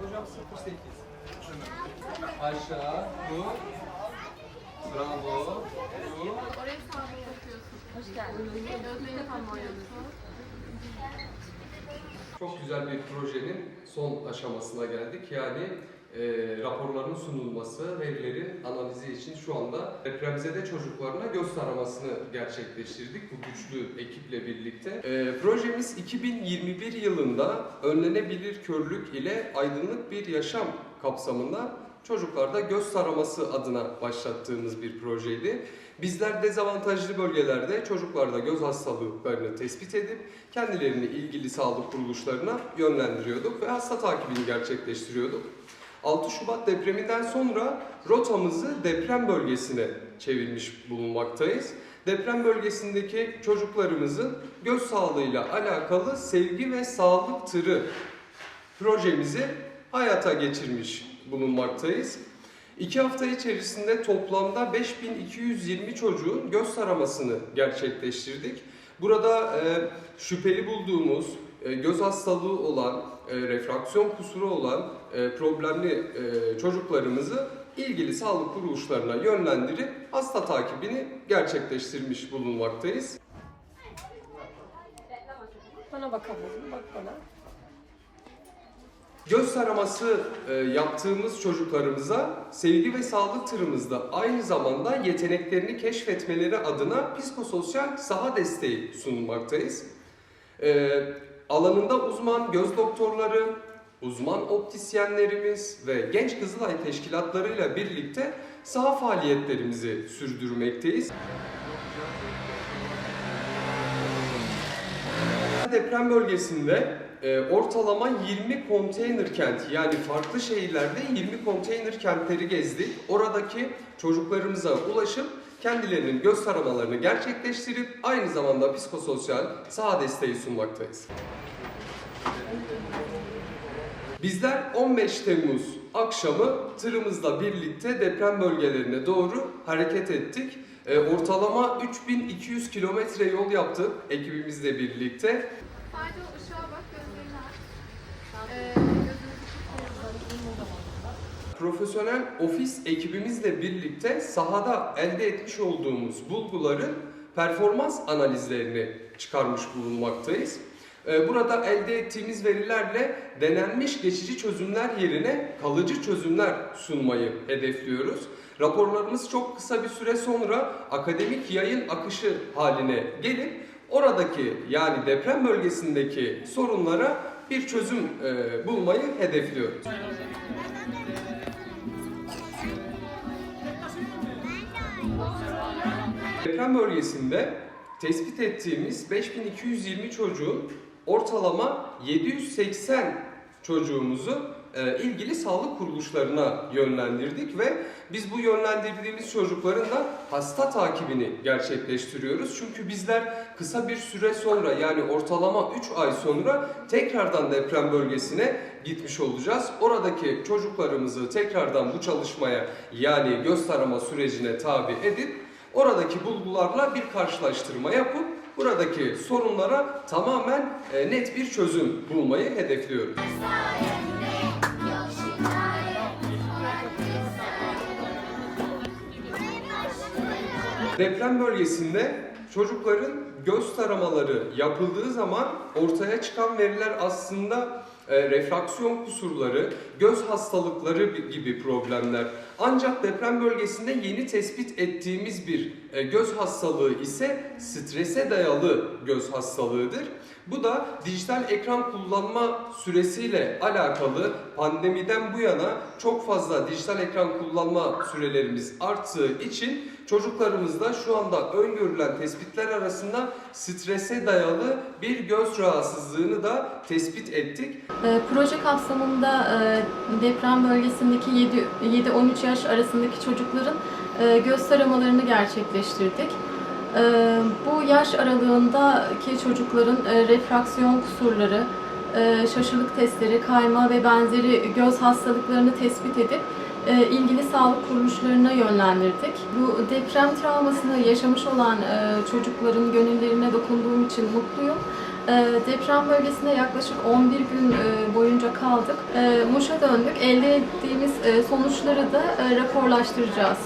Hocam sıfır sekiz. Aşağı, bu. Bravo. Bu. Oraya sağda yapıyorsun. Hoş. Çok güzel bir projenin son aşamasına geldik. Yani e, raporların sunulması, verilerin analizi için şu anda depremzede çocuklarına göz taramasını gerçekleştirdik bu güçlü ekiple birlikte. E, projemiz 2021 yılında önlenebilir körlük ile aydınlık bir yaşam kapsamında çocuklarda göz taraması adına başlattığımız bir projeydi. Bizler dezavantajlı bölgelerde çocuklarda göz hastalıklarını tespit edip kendilerini ilgili sağlık kuruluşlarına yönlendiriyorduk ve hasta takibini gerçekleştiriyorduk. 6 Şubat depreminden sonra rotamızı deprem bölgesine çevirmiş bulunmaktayız. Deprem bölgesindeki çocuklarımızın göz sağlığıyla alakalı sevgi ve sağlık tırı projemizi hayata geçirmiş bulunmaktayız. İki hafta içerisinde toplamda 5220 çocuğun göz taramasını gerçekleştirdik. Burada e, şüpheli bulduğumuz e, göz hastalığı olan, e, refraksiyon kusuru olan problemli e, çocuklarımızı ilgili sağlık kuruluşlarına yönlendirip hasta takibini gerçekleştirmiş bulunmaktayız. Bana bakabilirsin, bak bana. Göz taraması e, yaptığımız çocuklarımıza sevgi ve sağlık tırımızda aynı zamanda yeteneklerini keşfetmeleri adına psikososyal saha desteği sunmaktayız. E, alanında uzman göz doktorları, uzman optisyenlerimiz ve genç Kızılay teşkilatlarıyla birlikte saha faaliyetlerimizi sürdürmekteyiz. Deprem bölgesinde e, ortalama 20 konteyner kent yani farklı şehirlerde 20 konteyner kentleri gezdik. Oradaki çocuklarımıza ulaşıp kendilerinin göz taramalarını gerçekleştirip aynı zamanda psikososyal saha desteği sunmaktayız. Bizler 15 Temmuz akşamı tırımızla birlikte deprem bölgelerine doğru hareket ettik. E, ortalama 3200 kilometre yol yaptık ekibimizle birlikte. Sadece o ışığa bak, gözlerini aç. Ee, gözünü Profesyonel ofis ekibimizle birlikte sahada elde etmiş olduğumuz bulguların performans analizlerini çıkarmış bulunmaktayız. Ee, Burada elde ettiğimiz verilerle denenmiş geçici çözümler yerine kalıcı çözümler sunmayı hedefliyoruz. Raporlarımız çok kısa bir süre sonra akademik yayın akışı haline gelip oradaki yani deprem bölgesindeki sorunlara bir çözüm e, bulmayı hedefliyoruz. Deprem bölgesinde tespit ettiğimiz 5220 çocuğun ortalama 780 çocuğumuzu e, ilgili sağlık kuruluşlarına yönlendirdik ve biz bu yönlendirdiğimiz çocukların da hasta takibini gerçekleştiriyoruz. Çünkü bizler kısa bir süre sonra yani ortalama 3 ay sonra tekrardan deprem bölgesine gitmiş olacağız. Oradaki çocuklarımızı tekrardan bu çalışmaya yani göz tarama sürecine tabi edip oradaki bulgularla bir karşılaştırma yapıp buradaki sorunlara tamamen e, net bir çözüm bulmayı hedefliyoruz. Deprem bölgesinde çocukların göz taramaları yapıldığı zaman ortaya çıkan veriler aslında e, refraksiyon kusurları, göz hastalıkları gibi problemler. Ancak deprem bölgesinde yeni tespit ettiğimiz bir e, göz hastalığı ise strese dayalı göz hastalığıdır. Bu da dijital ekran kullanma süresiyle alakalı pandemiden bu yana çok fazla dijital ekran kullanma sürelerimiz arttığı için çocuklarımızda şu anda öngörülen tespitler arasında strese dayalı bir göz rahatsızlığını da tespit ettik. E, Proje kapsamında e, deprem bölgesindeki 7-13 yaş arasındaki çocukların e, göz taramalarını gerçekleştirdik. E, Bu yaş aralığındaki çocukların e, refraksiyon kusurları, e, şaşılık testleri, kayma ve benzeri göz hastalıklarını tespit edip ilgili sağlık kuruluşlarına yönlendirdik. Bu deprem travmasını yaşamış olan e, çocukların gönüllerine dokunduğum için mutluyum. E, deprem bölgesinde yaklaşık 11 gün e, boyunca kaldık. E, Muş'a döndük. Elde ettiğimiz e, sonuçları da e, raporlaştıracağız.